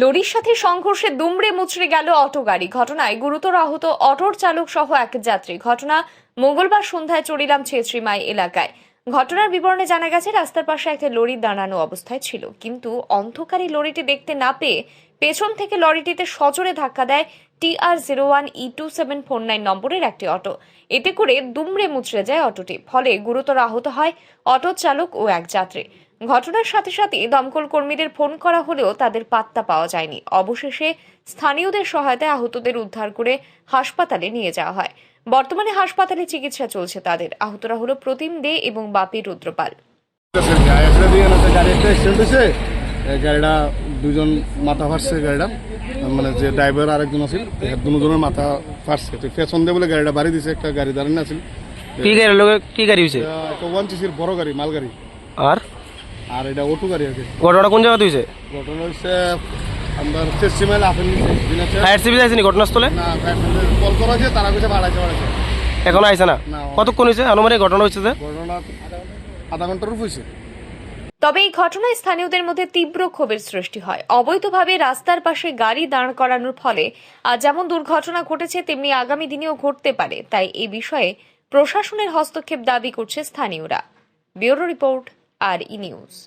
লরির সাথে সংঘর্ষে দুমড়ে মুচড়ে গেল অটো গাড়ি। ঘটনায় গুরুতর আহত অটোর চালক সহ এক যাত্রী। ঘটনা মঙ্গলবার সন্ধ্যায় চড়িলাম ছেত্রীমাই এলাকায়। ঘটনার বিবরণে জানা গেছে, রাস্তার পাশে একটা লরি দাঁড়ানো অবস্থায় ছিল। কিন্তু অন্ধকারী লরিটি দেখতে না পেয়ে পেছন থেকে লরিটিতে সজোরে ধাক্কা দেয় TR zero one E two seven four nine নম্বরের একটি অটো। এতে করে দুমড়ে মুচড়ে যায় অটোটি। ফলে গুরুতর আহত হয় অটো চালক ও এক যাত্রী। ঘটনার সাথে সাথে দমকল কর্মীদের ফোন করা হলেও তাদের পাত্তা পাওয়া যায়নি। অবশেষে স্থানীয়দের সহায়তায় আহতদের উদ্ধার করে হাসপাতালে নিয়ে যাওয়া হয়। বর্তমানে হাসপাতালে চিকিৎসা চলছে তাদের। আহতরা হলো প্রতিম দে এবং বাপি রুদ্রপাল। গাড়িটা দুজন মাথা ফাটছে গাড়িটা। মানে যে ড্রাইভার আরেকজন আছিল দুজনের মাথা ফাটছে। পেছন দিয়ে বলে গাড়িটা বাড়ি দিছে একটা গাড়ি দাঁড়ানো আছিল। কি গাড়ি লোক কি গাড়ি হয়েছে ওয়ান সিসির বড় গাড়ি মাল গাড়ি আর? আর এটা অটো গাড়ি আর কি ঘটনাটা কোন জায়গাতে হয়েছে? ঘটনা হচ্ছে আমার চেষ্টি মাইল আপেল ফায়ার সার্ভিস ঘটনাস্থলে? না কল করা তারা বাড়াইছে বাড়াইছে এখন আইসে না। কতক্ষণ হয়েছে? আনুমানিক ঘটনা হয়েছে যে? ঘটনা আধা ঘণ্টার উপর হয়েছে। তবে এই ঘটনায় স্থানীয়দের মধ্যে তীব্র ক্ষোভের সৃষ্টি হয়। অবৈধভাবে রাস্তার পাশে গাড়ি দাঁড় করানোর ফলে আজ যেমন দুর্ঘটনা ঘটেছে তেমনি আগামী দিনেও ঘটতে পারে। তাই এই বিষয়ে প্রশাসনের হস্তক্ষেপ দাবি করছে স্থানীয়রা। Bureau report. R E news